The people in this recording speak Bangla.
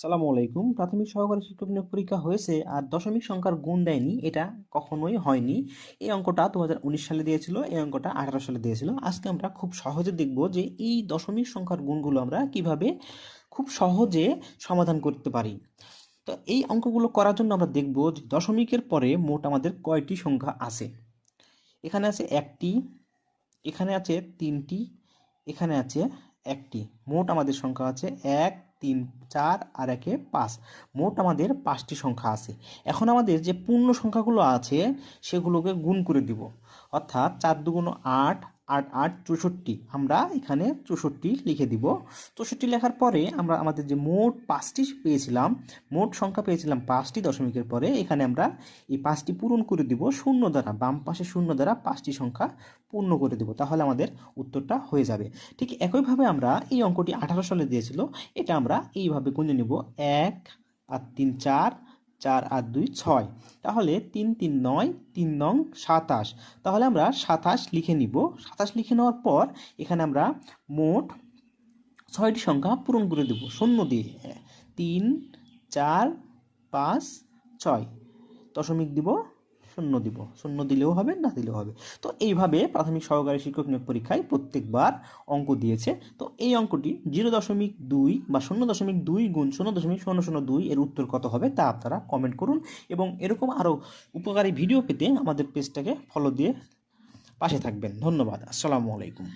সালামু আলাইকুম। প্রাথমিক সহকারী শিক্ষক নিয়োগ পরীক্ষা হয়েছে আর দশমিক সংখ্যার গুণ দেয়নি। এটা কখনোই হয়নি। এই অঙ্কটা দু হাজার উনিশ সালে দিয়েছিল, এই অঙ্কটা আঠারো সালে দিয়েছিল। আজকে আমরা খুব সহজে দেখব যে এই দশমিক সংখ্যার গুণগুলো আমরা কীভাবে খুব সহজে সমাধান করতে পারি। তো এই অঙ্কগুলো করার জন্য আমরা দেখব যে দশমিকের পরে মোট আমাদের কয়টি সংখ্যা আছে। এখানে আছে একটি, এখানে আছে তিনটি, এখানে আছে একটি। মোট আমাদের সংখ্যা আছে এক তিন, চার আর একে পাঁচ। মোট আমাদের পাঁচটি সংখ্যা আছে। এখন আমাদের যে পূর্ণ সংখ্যাগুলো আছে, সেগুলোকে গুণ করে দিব। অর্থাৎ চার দুগুণ আট আট আট, চৌষট্টি। আমরা এখানে চৌষট্টি লিখে দিব। চৌষট্টি লেখার পরে আমরা আমাদের যে মোট পাঁচটি পেয়েছিলাম, মোট সংখ্যা পেয়েছিলাম পাঁচটি দশমিকের পরে এখানে আমরা এই পাঁচটি পূরণ করে দিব শূন্য দ্বারা, বাম পাশে শূন্য দ্বারা পাঁচটি সংখ্যা পূর্ণ করে দেব। তাহলে আমাদের উত্তরটা হয়ে যাবে। ঠিক একইভাবে আমরা এই অঙ্কটি আঠারো সালে দিয়েছিল, এটা আমরা এইভাবে গুণে নিব। এক আর তিন, চার চার আট দুই ছয়। তাহলে তিন তিন নয়, তিন নং সাতাশ। তাহলে আমরা সাতাশ লিখে নিব। সাতাশ লিখে নেওয়ার পর এখানে আমরা মোট ছয়টি সংখ্যা পূরণ করে দেব। শূন্য দিয়ে। তিন, চার, পাঁচ, ছয়। দশমিক দিব শূন্য দিব। শূন্য দিলেও হবে, না দিলেও হবে। তো এইভাবে প্রাথমিক সহকারী শিক্ষক নিয়োগ পরীক্ষায় প্রত্যেকবার অঙ্ক দিয়েছে। তো এই অঙ্কটি জিরো দশমিক দুই বা শূন্য দশমিক দুই গুণ শূন্য দশমিক শূন্য শূন্য দুই এর উত্তর কত হবে তা আপনারা কমেন্ট করুন এবং এরকম আরও উপকারী ভিডিও পেতে আমাদের পেজটাকে ফলো দিয়ে পাশে থাকবেন। ধন্যবাদ। আসসালামু আলাইকুম।